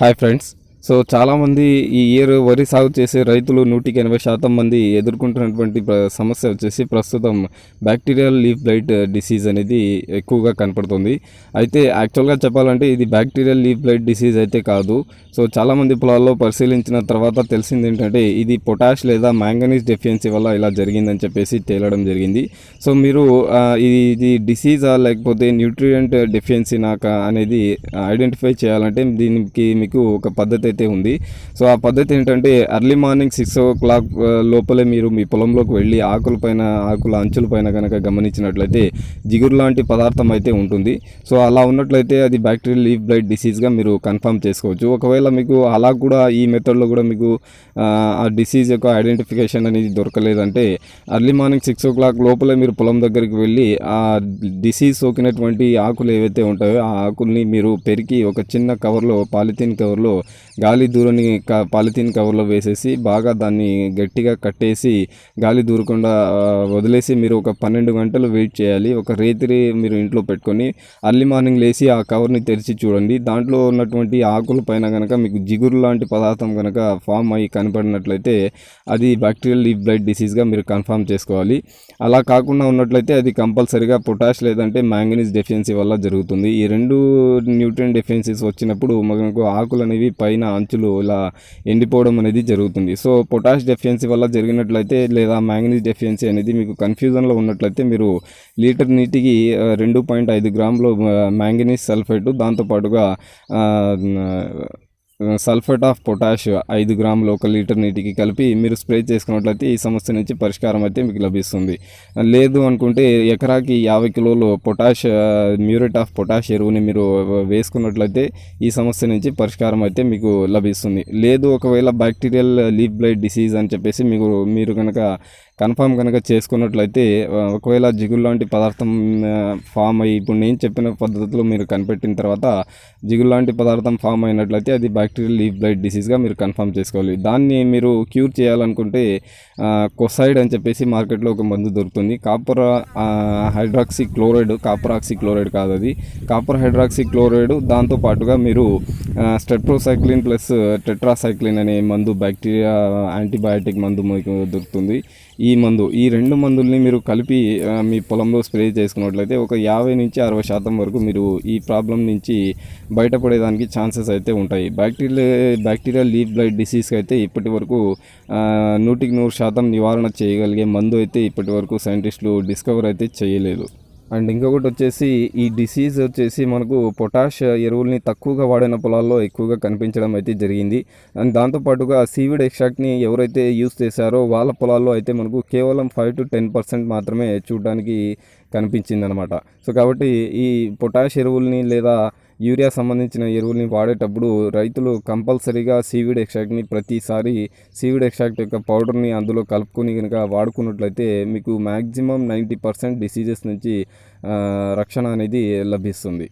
Hi friends, so చాలామంది ఈ year వరి సాగు చేసే రైతులు నూటికి ఎనభై శాతం మంది ఎదుర్కొంటున్నటువంటి సమస్య వచ్చేసి ప్రస్తుతం బ్యాక్టీరియల్ లీఫ్ బ్లైట్ డిసీజ్ అనేది ఎక్కువగా కనపడుతుంది. అయితే యాక్చువల్గా చెప్పాలంటే ఇది బ్యాక్టీరియల్ లీఫ్ బ్లైట్ డిసీజ్ అయితే కాదు. సో చాలామంది పొలాల్లో పరిశీలించిన తర్వాత తెలిసింది ఏంటంటే ఇది పొటాష్ లేదా మ్యాంగనీస్ డెఫియన్సీ వల్ల ఇలా జరిగిందని చెప్పేసి తేలడం జరిగింది. సో మీరు ఇది ఇది డిసీజా లేకపోతే న్యూట్రియంట్ డెఫిషియన్సీ నాక అనేది ఐడెంటిఫై చేయాలంటే దీనికి మీకు ఒక పద్ధతి అయితే ఉంది. సో ఆ పద్ధతి ఏంటంటే early morning six o'clock లోపలే మీరు మీ పొలంలోకి వెళ్ళి ఆకుల పైన ఆకుల అంచుల పైన కనుక గమనించినట్లయితే జిగురు లాంటి పదార్థం అయితే ఉంటుంది. సో అలా ఉన్నట్లయితే అది బ్యాక్టీరియల్ లీఫ్ బ్లైట్ డిసీజ్గా మీరు కన్ఫర్మ్ చేసుకోవచ్చు. ఒకవేళ మీకు అలా కూడా ఈ మెథడ్లో కూడా మీకు ఆ, ఆ డిసీజ్ యొక్క ఐడెంటిఫికేషన్ అనేది దొరకలేదంటే early morning six o'clock లోపలే మీరు పొలం దగ్గరికి వెళ్ళి ఆ డిసీజ్ సోకినటువంటి ఆకులు ఏవైతే ఉంటాయో ఆ ఆకుల్ని మీరు పెరికి ఒక చిన్న కవర్లో పాలిథిన్ కవర్లో గాలి దూరని క పాలిథిన్ కవర్లో వేసేసి బాగా దాన్ని గట్టిగా కట్టేసి గాలి దూరకుండా వదిలేసి మీరు ఒక పన్నెండు గంటలు వెయిట్ చేయాలి. ఒక రేతిరి మీరు ఇంట్లో పెట్టుకొని అర్లీ మార్నింగ్ లేచి ఆ కవర్ని తెరిచి చూడండి. దాంట్లో ఉన్నటువంటి ఆకుల పైన కనుక మీకు జిగురు లాంటి పదార్థం కనుక ఫామ్ అయ్యి కనపడినట్లయితే అది బ్యాక్టీరియల్ లీఫ్ బ్లైట్ డిసీజ్గా మీరు కన్ఫామ్ చేసుకోవాలి. అలా కాకుండా ఉన్నట్లయితే అది కంపల్సరీగా పొటాష్ లేదంటే మ్యాంగనీస్ డెఫిషియన్సీ వల్ల జరుగుతుంది. ఈ రెండు న్యూట్రియన్ డెఫిషియన్సీస్ వచ్చినప్పుడు మనకు ఆకులు అనేవి పైన అంచులు ఇలా ఎండిపోవడం అనేది జరుగుతుంది. సో పొటాష్ డెఫియన్సీ వల్ల జరిగినట్లయితే లేదా మ్యాంగనీస్ డెఫియన్సీ అనేది మీకు కన్ఫ్యూజన్లో ఉన్నట్లయితే మీరు లీటర్ నీటికి రెండు పాయింట్ ఐదు గ్రాములు మ్యాంగనీస్ సల్ఫేటు దాంతోపాటుగా సల్ఫేట్ ఆఫ్ పొటాష్ ఐదు గ్రాములు ఒక లీటర్ నీటికి కలిపి మీరు స్ప్రే చేసుకున్నట్లయితే ఈ సమస్య నుంచి పరిష్కారం అయితే మీకు లభిస్తుంది. లేదు అనుకుంటే ఎకరాకి యాభై కిలోలు పొటాష్ మ్యూరేట్ ఆఫ్ పొటాష్ ఎరువుని మీరు వేసుకున్నట్లయితే ఈ సమస్య నుంచి పరిష్కారం అయితే మీకు లభిస్తుంది. లేదు ఒకవేళ బ్యాక్టీరియల్ లీఫ్ బ్లైట్ డిసీజ్ అని చెప్పేసి మీకు మీరు కనుక కన్ఫామ్ కనుక చేసుకున్నట్లయితే ఒకవేళ జిగురు లాంటి పదార్థం ఫామ్ అయ్యి ఇప్పుడు నేను చెప్పిన పద్ధతిలో మీరు కనిపెట్టిన తర్వాత జిగురు లాంటి పదార్థం ఫామ్ అయినట్లయితే అది బ్యాక్టీరియల్ లీఫ్ బ్లైట్ డిసీజ్గా మీరు కన్ఫామ్ చేసుకోవాలి. దాన్ని మీరు క్యూర్ చేయాలనుకుంటే కొసైడ్ అని చెప్పేసి మార్కెట్లో ఒక మందు దొరుకుతుంది. Copper hydroxy chloride copper oxy chloride కాదు అది. కాపర్ హైడ్రాక్సీ క్లోరైడ్ దాంతో పాటుగా మీరు స్టెట్రోసైక్లిన్ ప్లస్ టెట్రాసైక్లిన్ అనే మందు బ్యాక్టీరియా యాంటీబయాటిక్ మందు మీకు దొరుకుతుంది. ఈ ఈ మందు ఈ రెండు మందుల్ని మీరు కలిపి మీ పొలంలో స్ప్రే చేసుకున్నట్లయితే ఒక యాభై నుంచి అరవై శాతం వరకు మీరు ఈ ప్రాబ్లం నుంచి బయటపడేదానికి ఛాన్సెస్ అయితే ఉంటాయి. బ్యాక్టీరియా బ్యాక్టీరియా లీఫ్ బ్లైట్ డిసీజ్కి అయితే ఇప్పటి వరకు నూటికి నూరు శాతం నివారణ చేయగలిగే మందు అయితే ఇప్పటి వరకు సైంటిస్టులు డిస్కవర్ అయితే చేయలేదు. అండ్ ఇంకొకటి వచ్చేసి ఈ డిసీజ్ వచ్చేసి మనకు పొటాష్ ఎరువుల్ని తక్కువగా వాడిన పొలాల్లో ఎక్కువగా కనిపించడం అయితే జరిగింది. అండ్ దాంతోపాటుగా సీవిడ్ ఎక్స్ట్రాక్ట్ని ఎవరైతే యూస్ చేశారో వాళ్ళ పొలాల్లో అయితే మనకు కేవలం ఫైవ్ టు టెన్ పర్సెంట్ మాత్రమే చూడడానికి కనిపించింది అనమాట సో కాబట్టి ఈ పొటాష్ ఎరువుల్ని లేదా యూరియా సంబంధించిన ఎరువుల్ని వాడేటప్పుడు రైతులు కంపల్సరీగా సీవిడ్ ఎక్స్ట్రాక్ట్ని ప్రతిసారి సీవిడ్ ఎక్స్ట్రాక్ట్ యొక్క పౌడర్ని అందులో కలుపుకొని కనుక వాడుకున్నట్లయితే మీకు మ్యాక్సిమం నైంటీ పర్సెంట్ డిసీజెస్ నుంచి రక్షణ అనేది లభిస్తుంది.